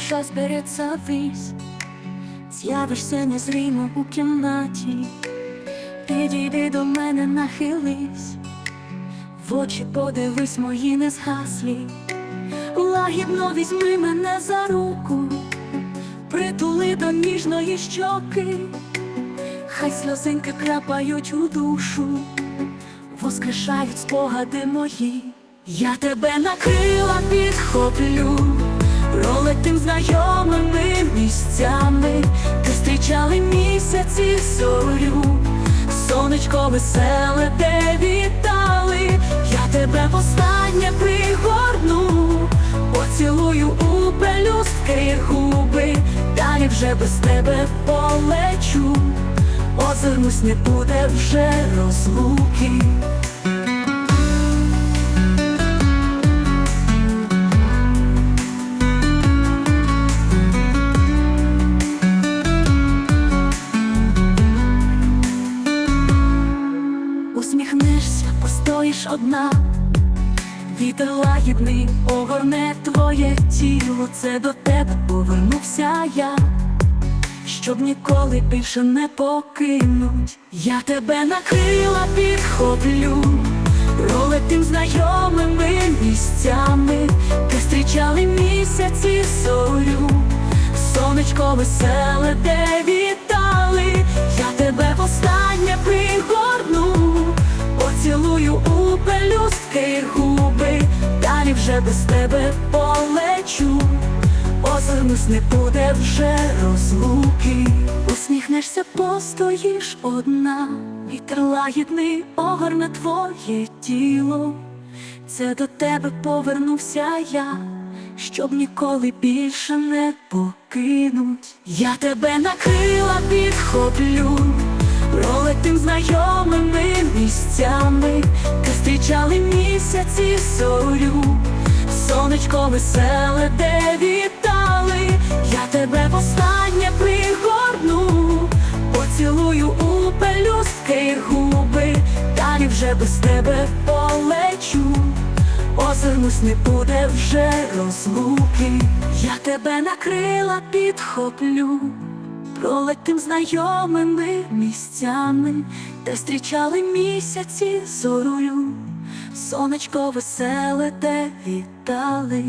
душа збереться вись, з'явишся незримо у кімнаті, підійди до мене, нахились, в очі подивись мої не згаслі, лагідно візьми мене за руку, притули до ніжної щоки, хай сльозинки крапають у душу, воскрешають спогади мої. Я тебе на крила підхоплю, пролетим знайомими місцями, де зустрічали місяці зорю, сонечко веселе, де вітали, я тебе востаннє пригорну, поцілую у пелюстки губи, далі вже без тебе полечу, озирнусь, не буде вже розлуки. Одна, вітер лагідний огорне твоє тіло, це до тебе повернувся я, щоб ніколи більше не покинуть. Я тебе на крила підхоплю, пролетим знайомими місцями, де зустрічали місяці зорю, сонечко веселе, де пелюстки губи, далі вже без тебе полечу, озирнусь, не буде вже розлуки, усміхнешся, постоїш одна, вітер лагідний огорне твоє тіло. Це до тебе повернувся я, щоб ніколи більше не покинуть. Я тебе на крила підхоплю, пролетим знайомими місцями, де зустрічали місяці зорю, сонечко веселе, де вітали, я тебе востаннє пригорну, поцілую у пелюстки губи, далі вже без тебе полечу. Озирнусь, не буде вже розлуки, я тебе на крила підхоплю, пролетим знайомими місцями, де зустрічали місяці зорою, сонечко веселе, де вітали.